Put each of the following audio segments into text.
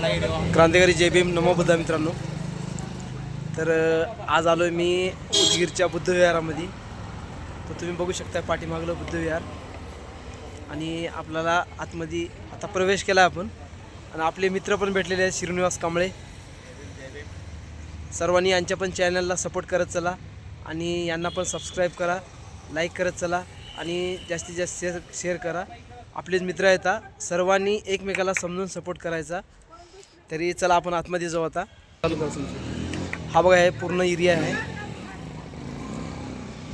क्रांतिकारी जय भीम नमो बुद्धा मित्रांनो. तर आज आलो आहे मी उदगीरच्या बुद्धविहारामध्ये. तर तुम्ही बघू शकता पाठीमागलं बुद्धविहार. आणि आपल्याला आतमध्ये आता प्रवेश केला आपण. आणि आपले मित्र पण भेटलेले आहेत श्रीनिवास कांबळे. सर्वांनी यांच्या पण चॅनलला सपोर्ट करत चला. आणि यांना पण सबस्क्राईब करा लाईक करत चला. आणि जास्तीत जास्त शेअर शेअर करा. आपलेच मित्र येतात सर्वांनी एकमेकाला समजून सपोर्ट करायचा. तरी चला आपण आतमध्ये जाऊ आता. चालू हा बघा हे पूर्ण एरिया आहे.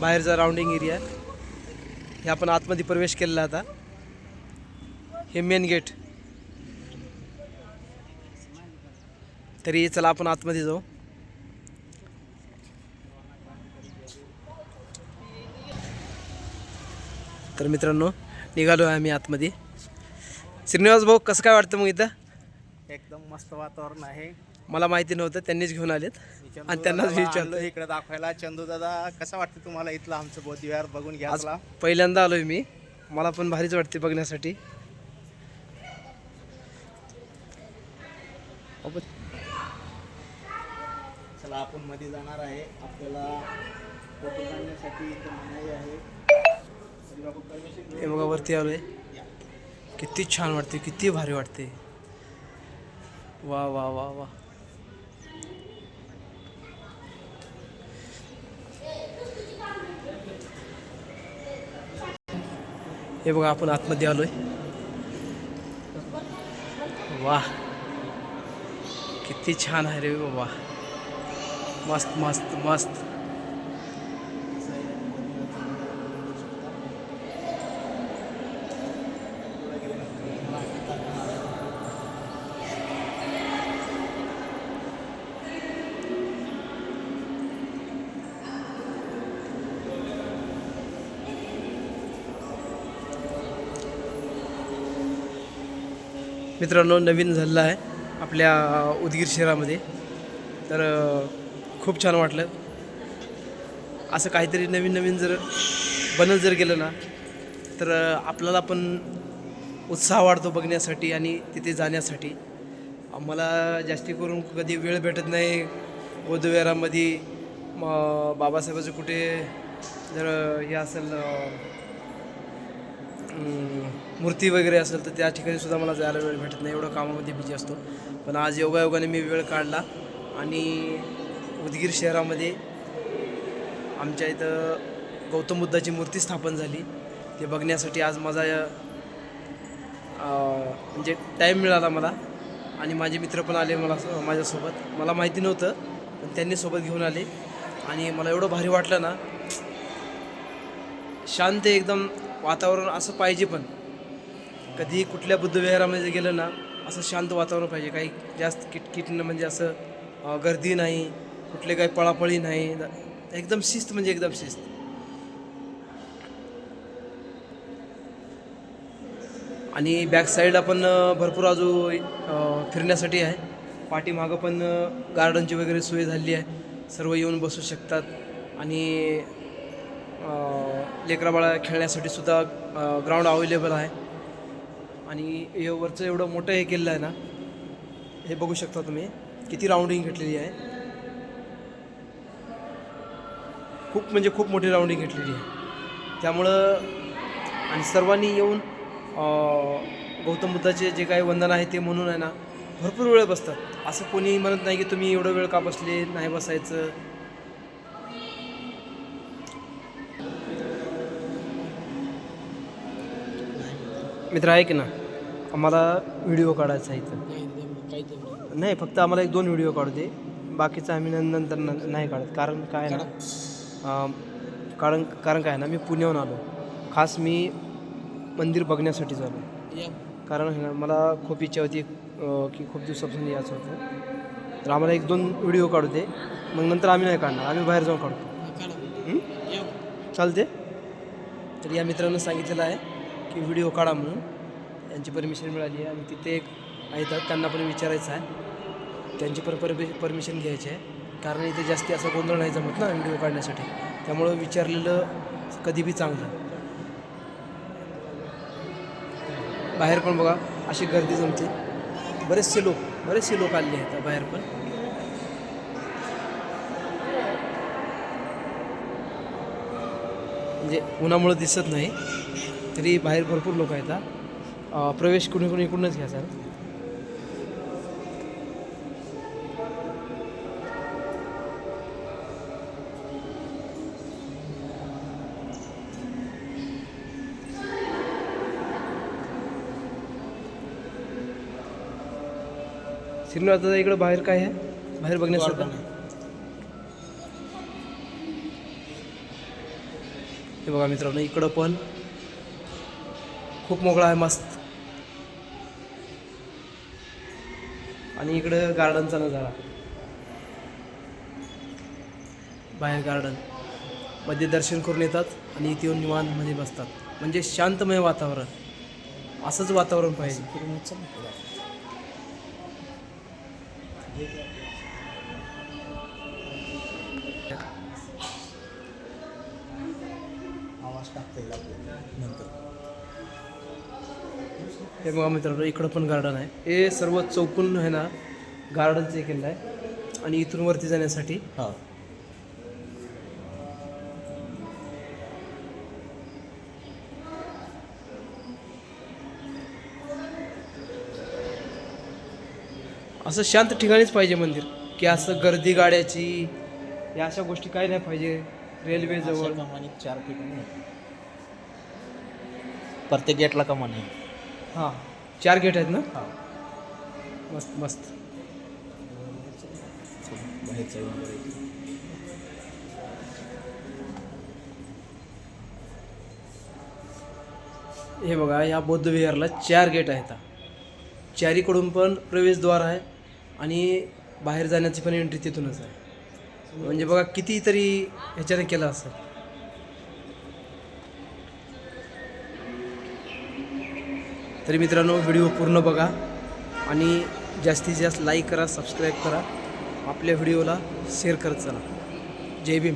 बाहेरचा राऊंडिंग एरिया हे आपण आतमध्ये प्रवेश केलेला आता. हे मेन गेट तरी चला आपण आतमध्ये जाऊ. तर मित्रांनो निघालो आहे आम्ही आतमध्ये. श्रीनिवास भाऊ कसं काय वाटतं मग इथं? एकदम मस्त वातावरण आहे. मला माहिती नव्हतं त्यांनीच घेऊन आलेत. आणि त्यांनाच विचारलं इकडे दाखवायला. चंदू दादा कसं वाटतं तुम्हाला इथलं आमचं बौद्धविहार बघून घ्या आज. पहिल्यांदा आलोय मी. मला पण भारीच वाटते बघण्यासाठी. चला आपण मध्ये जाणार आहे. आपल्याला फोटो काढण्यासाठी इथं मनाई आहे. हे बघा वरती आलोय. किती छान वाटते किती भारी वाटते वा वा वा वा. हे बघा आपण आतमध्ये आलोय. वा. किती छान आहे रे बाबा. मस्त मस्त मस्त. मित्रांनो नवीन झालेला आहे आपल्या उदगीर शहरामध्ये. तर खूप छान वाटलं. असं काहीतरी नवीन नवीन जर बनत जर गेलं ना तर आपल्याला पण उत्साह वाढतो बघण्यासाठी आणि तिथे जाण्यासाठी. मला जास्ती करून कधी वेळ भेटत नाही. बौद्धविहारामध्ये मग बाबासाहेबाचं कुठे जर हे असेल मूर्ती वगैरे असेल तर त्या ठिकाणी सुद्धा मला जायला वेळ भेटत नाही. एवढं कामामध्ये बिझी असतो. पण आज योगायोगाने मी वेळ काढला आणि उदगीर शहरामध्ये आमच्या इथं गौतम बुद्धाची मूर्ती स्थापन झाली. ते बघण्यासाठी आज माझा म्हणजे टाईम मिळाला मला आणि माझे मित्र पण आले मला माझ्यासोबत. मला माहिती नव्हतं पण त्यांनी सोबत घेऊन आले आणि मला एवढं भारी वाटलं ना शांत एकदम वातावरण असं पाहिजे पण. कधी कुठल्या बुद्धविहारामध्ये गेलं ना असं शांत वातावरण पाहिजे. काही जास्त किटकिट म्हणजे असं गर्दी नाही कुठले काही पळापळी नाही. एकदम शिस्त म्हणजे एकदम शिस्त. आणि बॅक साईडला पण भरपूर अजून फिरण्यासाठी आहे. पाठीमागं पण गार्डनची वगैरे सोय झाली आहे. सर्व येऊन बसू शकतात. आणि लेकरा बाळा खेळण्यासाठी सुद्धा ग्राउंड अवेलेबल आहे. आणि हे वरचं एवढं मोठं हे केलेलं आहे ना हे बघू शकता तुम्ही. किती राऊंडिंग घेतलेली आहे. खूप म्हणजे खूप मोठी राऊंडिंग घेतलेली आहे. त्यामुळं आणि सर्वांनी येऊन गौतम बुद्धाचे जे काही वंदन आहे ते म्हणून आहे ना भरपूर वेळ बसतात. असं कोणी म्हणत नाही की तुम्ही एवढं वेळ का बसले नाही बसायचं. मित्र ऐक ना. आम्हाला व्हिडिओ काढायचा आहे इथं. नाही फक्त आम्हाला एक दोन व्हिडिओ काढू दे. बाकीचं आम्ही नंतर नाही काढत. कारण काय आहे ना कारण? कारण काय आहे ना मी पुण्याहून आलो. खास मी मंदिर बघण्यासाठी झालो. कारण आहे ना मला खूप इच्छा होती की खूप दिवसापासून यायचं होतं. तर आम्हाला एक दोन व्हिडिओ काढू दे. मग नंतर आम्ही नाही काढणार. आम्ही बाहेर जाऊन काढतो हं? चालते तर या मित्रानं सांगितलेलं आहे की व्हिडिओ काढा म्हणून. यांची परमिशन मिळाली आहे आणि तिथे एक आहेत त्यांना पण विचारायचं आहे. त्यांची पण परमि परमिशन घ्यायची आहे. कारण इथे जास्ती असं गोंधळ नाही जमत ना व्हिडिओ काढण्यासाठी. त्यामुळं विचारलेलं कधी बी चांगलं. बाहेर पण बघा अशी गर्दी जमते. बरेचसे लोक बरेचसे लोक आलेले आहेत बाहेर पण. म्हणजे उन्हामुळं दिसत नाही. तरी बाहेर भरपूर लोक आहेत. अं, प्रवेश कुणी कुणी इकडूनच घ्यायचा श्रीनिवास दादा इकडं बाहेर काय आहे? बाहेर बघण्यासारखं हे बघा मित्रांनो इकडं पण खूप मोकळा आहे मस्त. आणि इकडं गार्डनचा नजारा. बाहेर गार्डन. मध्ये दर्शन करून येतात आणि इथे येऊन निवांतमध्ये बसतात. म्हणजे शांतमय वातावरण. असंच वातावरण पाहिजे. आवाज टाकता येईल आपल्याला नंतर. हे बघा मित्रांनो इकडं पण गार्डन आहे. हे सर्व चौकून आहे ना गार्डनचं केलं आहे. आणि इथून वरती जाण्यासाठी हां. असं शांत ठिकाणीच पाहिजे मंदिर की असं गर्दी गाड्याची या अशा गोष्टी काही नाही पाहिजे. रेल्वे जवळ. कमानी चार ठिकाणी. प्रत्येक गेटला कमान आहे. हां. चार गेट आहेत ना? हां. मस्त मस्त. हे बघा या बौद्ध विहारला चार गेट आहेत चारीकडून पण प्रवेशद्वार आहे आणि बाहेर जाण्याची पण एंट्री तिथूनच आहे. म्हणजे बघा कितीतरी ह्याच्याने केलं असं तरी मित्रांनो व्हिडिओ पूर्ण बघा आणि जास्तीत जास्त लाईक करा सबस्क्राईब करा. आपल्या व्हिडिओला शेअर करत चला. जय भीम.